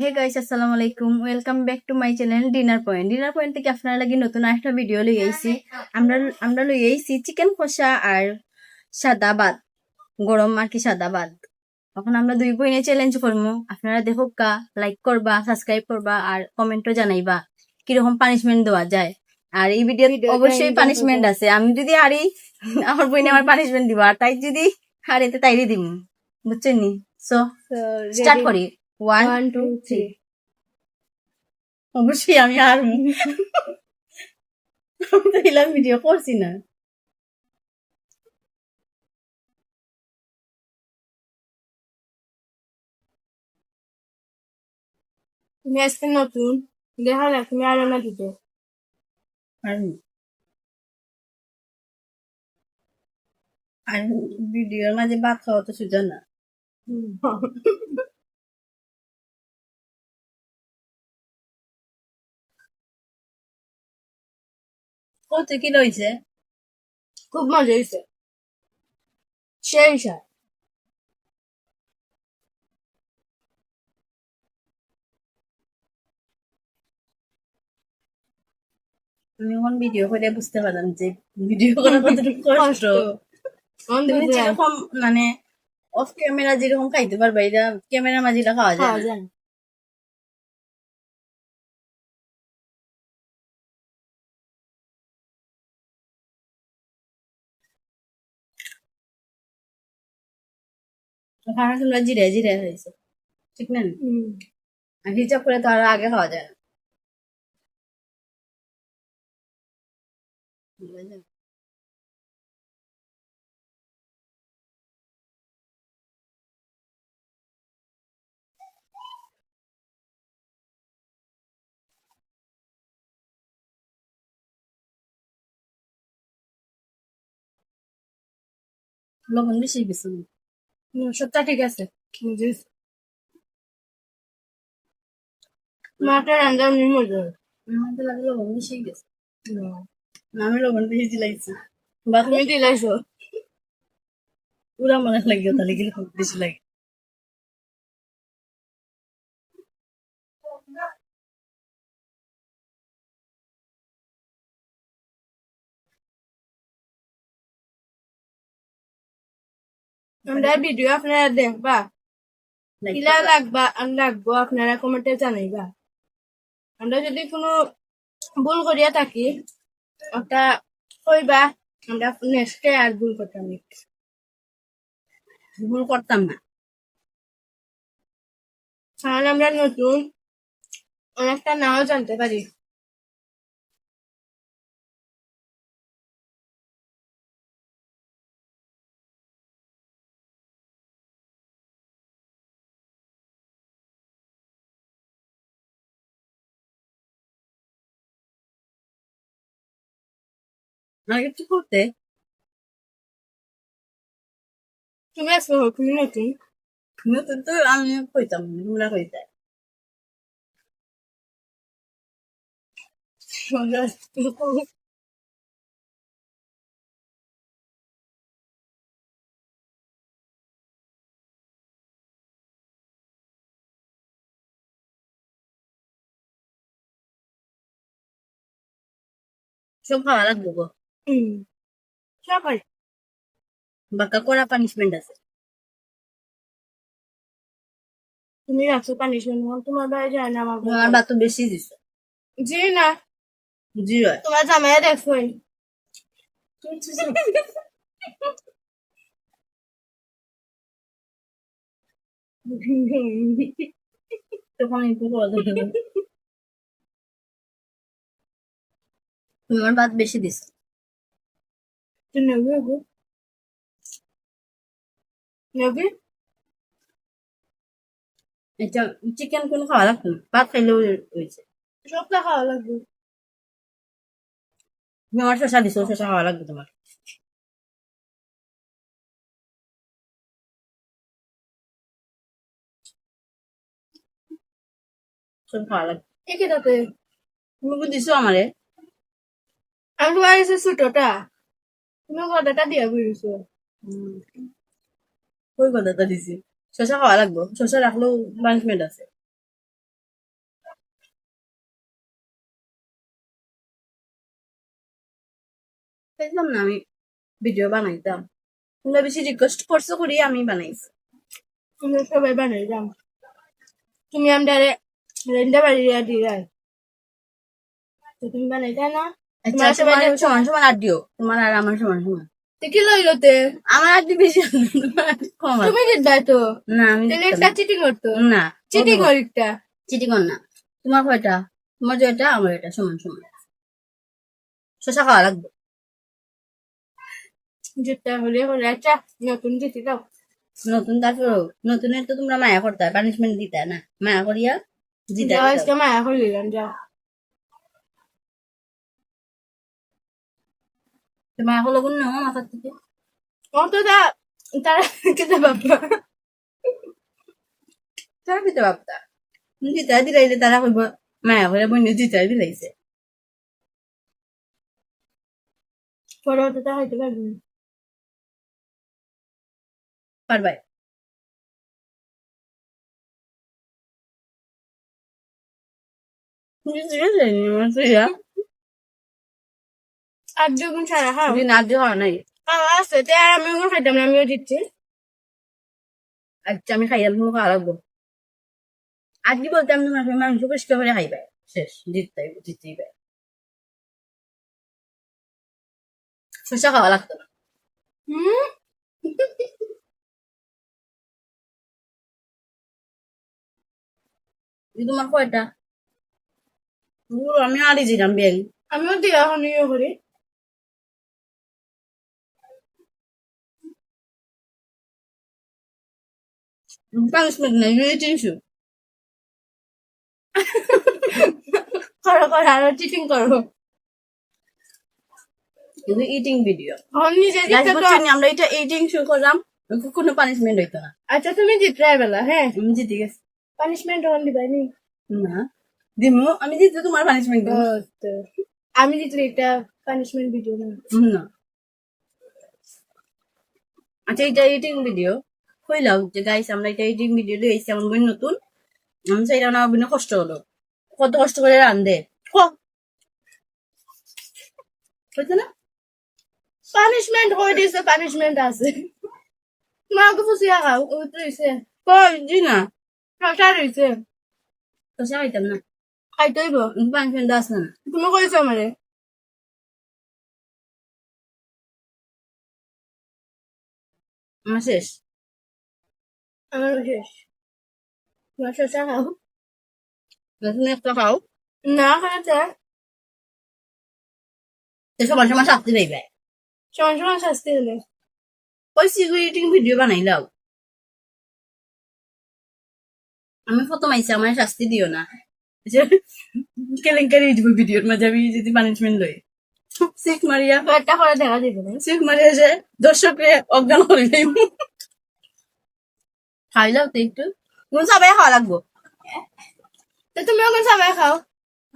হে guys আসসালামু আলাইকুম welcome back to my channel dinner point dinner point থেকে আপনারা লাগি নতুন একটা ভিডিও লই আইছি। আমরা আমরা লই আইছি চিকেন কষা আর সাদা ভাত। গরম আর কি সাদা ভাত। এখন আমরা দুই বইনে চ্যালেঞ্জ করব আপনারা দেখুক কা লাইক করবা সাবস্ক্রাইব করবা আর কমেন্টও জানাইবা কীরকম পানিশমেন্ট দেওয়া যায়। আর এই ভিডিও অবশ্যই পানিশমেন্ট আছে। আমি যদি হারি আমার বইনে আমার পানিশমেন্ট দিব। আর তাই যদি হারিতে তাইরে দিব বুঝছেন নি সো স্টার্ট করি। ওয়ান টু থ্রি অবশ্যই আমি আর আমি তো এলাম ভিডিও করছি না। তুমি আজকে নতুন। দেখা যাক তুমি আরও না দিতে। আর ভিডিওর মাঝে ভাত খাওয়া তো না। কত কি লইছে? খুব মজা হয়েছে সেই সার আমি এখন ভিডিও করে বুঝতে পারলাম যে ভিডিও করা কতটুকু কষ্ট। তুমি যেরকম মানে অফ ক্যামেরা যেরকম খাইতে পারবা এটা ক্যামেরার মাঝে খাওয়া যায় খাওয়া না। যায় না। খানা তোমরা জিরে জিরে হয়েছে ঠিক না হুম। আর হিসাব করে তো আরও আগে খাওয়া যায় না লবণ বেশি গেছে হুম, সবটা ঠিক আছে। মাটা রান্না লবণ বেশি গেছে। আমি লবণ বেশি দিলাইছি বা তুমি দিলাইছো পুরা মনে লাগে তাহলে খুব বেশি লাগে। আমরা ভিডিও আপনারা দেখবা। কিলা লাগবা লাগবো আপনারা কমেন্টে জানাইবা। আমরা যদি কোনো ভুল করিয়া থাকি ওটা কইবা আমরা নেক্সটে আর ভুল করতাম না। ভুল করতাম না। তাহলে আমরা নতুন অনেকটা নাও জানতে পারি। আগে একটু করতে তুমি আজকে তুমি নতুন নতুন তো আমি কইতাম তোমরা কইতে সব খাওয়া লাগবো গো হুম সবাই বাক্কা করা পানিশমেন্ট আছে। তুমি রাখছো পানিশমেন্ট তোমার বাইরে যায় না আমার আমার বাড়ি। তো বেশি দিছে। জি না। জি তোমার জামাই দেখছোই তখন একটু আমার ভাত বেশি দিছে। নেবি গো নেবি এটা চিকেন কোনো খাওয়া লাগতো না ভাত খাইলেও হয়েছে সবটা খাওয়া লাগবে তুমি আমার শশা দিছো শশা খাওয়া লাগবে তোমার সব খাওয়া লাগবে একে তাতে তুমি দিছো আমারে আমি ছোটটা তুমি কথাটা দিয়ে বুঝছ? ওই কথাটা দিছি। শশা খাওয়া লাগবো। শশা রাখলেও পানিশমেন্ট আছে। পেতাম না আমি ভিডিও বানাইতাম। তোমরা বেশি রিকোয়েস্ট করছ করি আমি বানাইছি। তোমরা সবাই বানাইতাম তুমি আমারে রেন্ডা বাড়ি দিয়া দিলাই তো তুমি বানাইতা না? তোমার সমান সমান আর দিও তোমার আর আমার সমান সমান। তো কি লইলো তে? আমার আর বেশি কম তুমি দিদাই তো? না আমি একটা চিটিং করতো? না। না চিটিং করিকটা চিঠি কর না। তোমার কয়টা? তোমার যেটা আমার এটা সমান সমান। শশা খাওয়া লাগবে। হলে হলে আচ্ছা নতুন দাও। নতুন তারপর নতুনের তো তোমরা মায়া করতে পানিশমেন্ট দিতে না। মায়া করিয়া মায়া জিতা যাও। আজকে মায়া করে দিলাম যাও মায়া করল কোন মাথার থেকে অত তা তারা খেতে বাবা তারা পিতে বাপতা জিতা দিলাইলে তারা কইব মায়া করে বন্ধু জিতা দিলাইছে পরে অত তা হইতে পারবি না। পারবাই। আর দুগুণ ছাড়া খাও না দিয়ে হওয়া নাই। খাওয়া আছে তে আর আমি ওগুলো খাইতাম না আমিও দিচ্ছি আচ্ছা আমি খাইয়াল তুমি খাওয়া লাগবো আজকে বলতে আমি তোমার মাংস পরিষ্কার করে খাইবে শেষ জিততে জিততেই পাই। শসা খাওয়া লাগতো না? হুম? তোমার কয়টা আমি আড়ি দিলাম বেল আমিও দিই এখন ইয়ে করি পানিশমেন্ট নাই এই তিনশো করো করো আরও চিটিং করো কিন্তু ইটিং ভিডিও নিজে আমরা এটা ইটিং শো করলাম কোনো পানিশমেন্ট হইতো না আচ্ছা তুমি জিতরাই বেলা হ্যাঁ আমি জিতে গেছি পানিশমেন্ট অন দিবাই নি না দিমু আমি জিতে তোমার পানিশমেন্ট দিব আমি জিতলে এটা পানিশমেন্ট ভিডিও না না আচ্ছা এটা এডিটিং ভিডিও হইলাও যে গাইস আমরা এটা ভিডিও বোন নতুন। আমি কষ্ট হলো। কত কষ্ট করে রান্ধে ক? হইছে না? পানিশমেন্ট হয়ে দিয়েছে পানিশমেন্ট আছে। মাকে ফুসিয়া খাও কই? না। শশা রইছে তো সে হইতাম না। খাইতেইব পানিশমেন্ট দাস না। তুমি কইছো আমারে? আমার শেষ। আমার শেষ তোমার শশা খাও তুমি একটা খাও না খাইতে তো সবার শাস্তি পাইবে সমান সমান শাস্তি হলে ওই সিকিউরিটি ভিডিও বানাইলাও আমি প্রথম আইসি আমার শাস্তি দিও না কেলেঙ্কারি দিব ভিডিওর মাঝে আমি যদি পানিশমেন্ট লই সিক মারিয়া একটা করে দেখা দিবে সিক মারিয়া যে দর্শকরে অজ্ঞান করে খাইলাও তো একটু। কোন সবাই খাওয়া লাগবো। তো তুমি ওখানে সবাই খাও।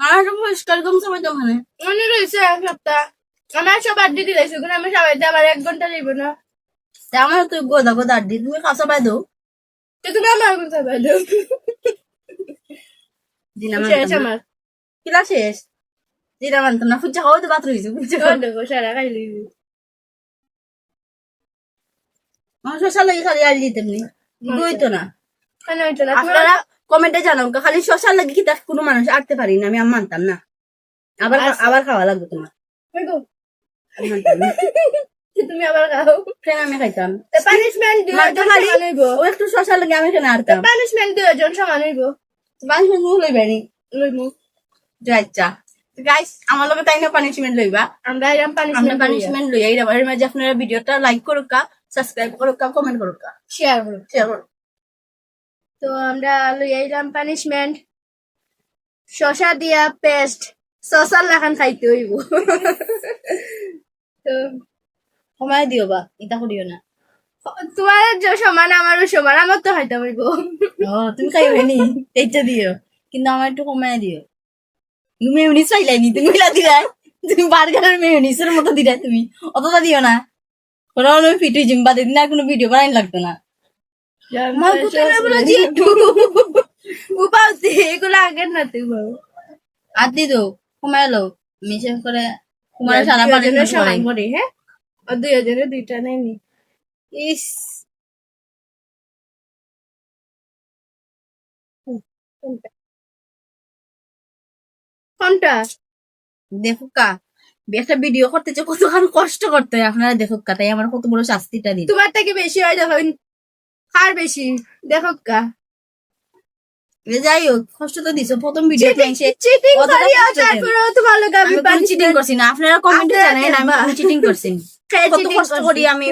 আর একটা পরিষ্কার সময় তো ওখানে। মনে রয়েছে এক সপ্তাহ। আমার সব আড্ডি দিলাইছে ওখানে আমি সবাই আবার এক ঘণ্টা লাগবে না। তা আমার তো গোদা গোদা আড্ডি। তুমি খাওয়া সবাই দো তো তুমি আমার ওখানে সবাই দাও। দিনা শেষ আমার। কিলা শেষ? দিনা মানতাম না। ফুচা খাওয়া তো বাত রয়েছে ফুচা দেখো সারা খাইলি আমার শশা লাগে খালি আর দিতাম নি। না। কেন হইতো না? আপনারা কমেন্টে জানাও খালি শশা লাগে কি কোনো মানুষ আটতে পারি না আমি মানতাম না। আবার খা- আবার খাওয়া লাগবে তোমার। ওই গো, আমি মানতাম না। তুমি আবার খাও। ফের আমি খাইতাম। পানিশমেন্ট দিও খালি সমান ও একটু শশা লাগে আমি এখানে আরতাম পানিশমেন্ট দিও জন সমান হইব। পানিশমেন্ট মুখ লইবে নি। লইমু। আচ্ছা গাইস আমার লগে তাই না পানিশমেন্ট লইবা? আমরা এরকম পানিশমেন্ট লইয়া এর মাঝে আপনারা ভিডিওটা লাইক করুকা সাবস্ক্রাইব করুকা কমেন্ট করুকা শেয়ার করো শেয়ার করুন তো আমরা লই আইলাম পানিশমেন্ট শশা দিয়া পেস্ট সসার লাখান খাইতে হইব। তো সময় দিও বা এটা করিও না। তোমার যে সমান আমারও সমান আমার তো খাইতে হইব। ও তুমি খাইবে নি? এইটা দিও কিন্তু আমার একটু কমায় দিও। তুমি মেয়নিস চাইলাই নি? তুমি মিলা দিলাই। তুমি বার্গারের মেয়নিসের মতো দিলাই তুমি। অতটা দিও না। ওরা ফিট হয়ে জিম্বা দিন আর কোনো ভিডিও বানাই লাগতো না। এগুলো আগের না তুই বল। আর দি করে তোমার সারা সমান করাই হ্যাঁ? আর দুজনে দুইটা নেয়নি। ইস। কোনটা? কোনটা দেখো কা একটা ভিডিও করতে যে কতখান কষ্ট করতে হয় আপনারা দেখো তাই আমার কত বড় শাস্তিটা দিন তোমার থেকে বেশি হয় দেখো কার বেশি দেখো কা। যাই হোক কষ্ট তো দিছো প্রথম ভিডিও চিটিং? তোমার লোক আমি করছি না আপনারা কমেন্টে জানেন আমি চিটিং করছি কত কষ্ট করি আমি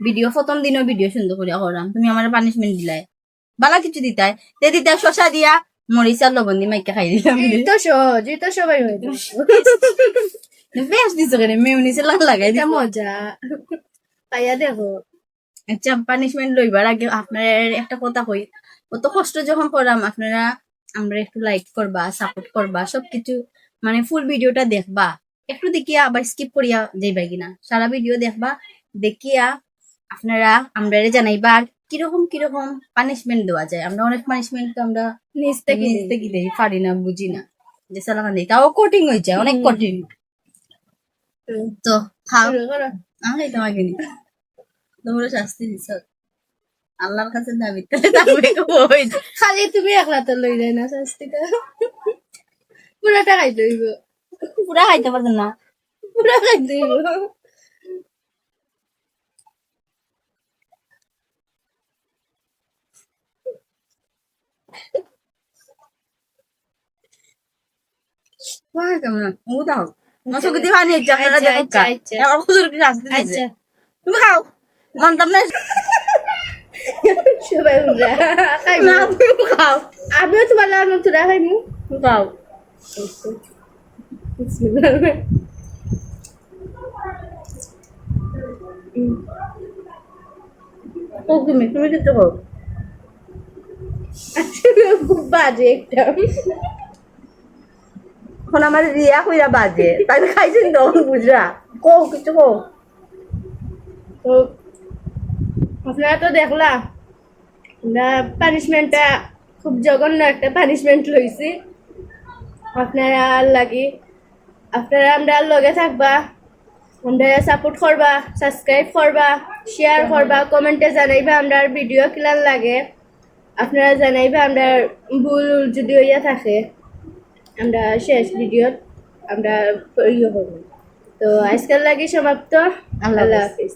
ভিডিও প্রথম দিনও ভিডিও সুন্দর করে করাম তুমি আমার পানিশমেন্ট দিলাই। বালা কিছু দিতাই তে দিতা শশা দিয়া মরিচ আর লবণ দিয়ে মাইকা খাই দিলাম। তো সহজ তো সবাই হয়ে বেশ দিছো কেন মেউনিসে লাগ লাগাই এটা দিছো মজা পাইয়া দেখো আচ্ছা পানিশমেন্ট লইবার আগে আপনার একটা কথা কই কত কষ্ট যখন করাম আপনারা আমরা একটু লাইক করবা সাপোর্ট করবা সবকিছু মানে ফুল ভিডিওটা দেখবা একটু দেখিয়া আবার স্কিপ করিয়া যাইবা কিনা সারা ভিডিও দেখবা দেখিয়া আপনারা আমরা জানাইবা কীরকম কীরকম পানিশমেন্ট দেওয়া যায় আমরা অনেক পানিশমেন্ট তো আমরা নিচ থেকে নিজ থেকে দেই পারি না বুঝি না যে সালাখান দিই তাও কঠিন হয়ে যায় অনেক কঠিন খাও শুরু করো। আমি তোমাকে নি তোমরা শাস্তি দিছ আল্লাহর কাছে দাবি করে কই খালি তুমি একলা তো লই যায় না শাস্তিটা পুরাটা খাই দইব পুরা খাইতে পারতো না পুরা খাই দইব পুরা কেমন ও দাও মাছ গদি পানি হচ্ছে আপনারা দেখো। এবার খুজুর কি শাস্তি দিছে আচ্ছা তুমি খাও মানতাম না সবাই উড়া না তুমি খাও আমিও তোমার লাগি তুরা খাইমু তুমি খাও ও তুমি তুমি কিছু খাও খুব বাজে একটা এখন আমার রিয়া কইরা বাজে। তাই খাইছেন তখন বুঝরা। কো কিছু কো আপনারা তো দেখলা পানিশমেন্টটা খুব জঘন্য একটা পানিশমেন্ট লইছি। আপনারা আর লাগি, আপনারা আমরা লগে থাকবা, আমরা সাপোর্ট করবা সাবস্ক্রাইব করবা শেয়ার করবা কমেন্টে জানাইবা আমরা ভিডিও কিলার লাগে। আপনারা জানাইবা আমরা ভুল যদি হইয়া থাকে। আমরা শেষ ভিডিও আমরা ইয়ে হব তো আজকাল লাগে সমাপ্ত। আল্লাহ আল্লাহ হাফিজ।